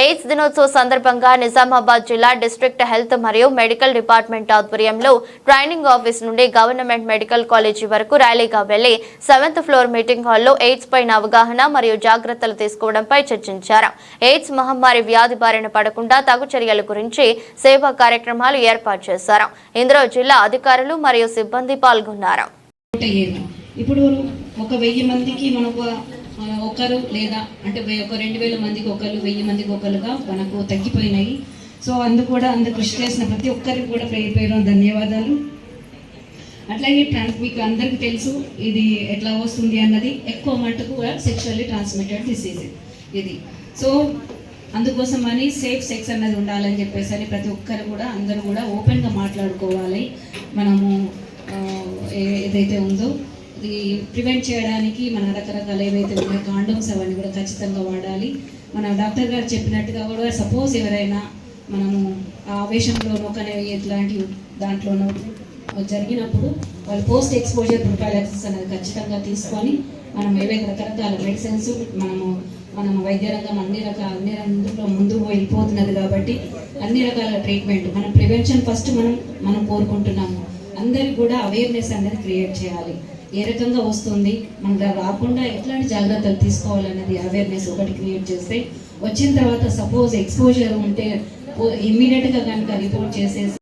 AIDS దినోత్సవ సందర్భంగా నిజామాబాద్ జిల్లా డిస్ట్రిక్ట్ హెల్త్ మరియు మెడికల్ డిపార్ట్మెంట్ ఆధ్వర్యంలో ట్రైనింగ్ ఆఫీస్ నుండి గవర్నమెంట్ మెడికల్ కాలేజీ వరకు ర్యాలీగా వెళ్ళి సెవెంత్ ఫ్లోర్ మీటింగ్ హాల్లో ఎయిడ్స్ పైన అవగాహన మరియు జాగ్రత్తలు తీసుకోవడంపై చర్చించారు. ఎయిడ్స్ మహమ్మారి వ్యాధి బారిన పడకుండా తగు చర్యల గురించి సేవా కార్యక్రమాలు ఏర్పాటు చేశారు. ఇందులో జిల్లా అధికారులు మరియు సిబ్బంది పాల్గొన్నారు. ఇప్పుడు ఒక వెయ్యి మందికి మనకు ఒకరు లేదా అంటే ఒక రెండు వేల మందికి ఒకరు వెయ్యి మందికి ఒకరుగా మనకు తగ్గిపోయినాయి. సో అందుకు కూడా అందు కృషి చేసిన ప్రతి ఒక్కరికి కూడా పేరు పేరు ధన్యవాదాలు. అట్లాగే ట్రాన్స్ మీకు అందరికీ తెలుసు ఇది ఎట్లా వస్తుంది అన్నది. ఎక్కువ మటుకు సెక్షువల్లీ ట్రాన్స్మిటెడ్ డిసీజ్ ఇది. సో అందుకోసం అని సేఫ్ సెక్స్ అన్నది ఉండాలని చెప్పేసి అని ప్రతి ఒక్కరు కూడా అందరూ కూడా ఓపెన్గా మాట్లాడుకోవాలి. మనము ఏ- ఏదైతే ఉందో ప్రివెంట్ చేయడానికి మన రకరకాల ఏవైతే ఉన్నాయో కాండోమ్స్ అవన్నీ కూడా ఖచ్చితంగా వాడాలి. మన డాక్టర్ గారు చెప్పినట్టుగా కూడా సపోజ్ ఎవరైనా మనము ఆ ఆవేశంలోనో కానీ ఇట్లాంటి దాంట్లోనో జరిగినప్పుడు వాళ్ళు పోస్ట్ ఎక్స్పోజర్ ప్రొఫైలాక్సిస్ అనేది ఖచ్చితంగా తీసుకొని మనం ఏవైతే రకరకాల మెడిసిన్స్ మనము మనం వైద్య రంగం అన్ని రకాల అన్ని రంగంలో ముందుకు వెళ్ళిపోతున్నది కాబట్టి అన్ని రకాల ట్రీట్మెంట్ మనం ప్రివెన్షన్ ఫస్ట్ మనం మనం కోరుకుంటున్నాము. అందరికి కూడా అవేర్నెస్ అనేది క్రియేట్ చేయాలి. ఏ రకంగా వస్తుంది మనకు రాకుండా ఎట్లాంటి జాగ్రత్తలు తీసుకోవాలన్నది అవేర్నెస్ ఒకటి క్రియేట్ చేస్తే వచ్చిన తర్వాత సపోజ్ ఎక్స్పోజర్ ఉంటే ఇమ్మీడియట్గా కనుక రిపోర్ట్ చేసేసి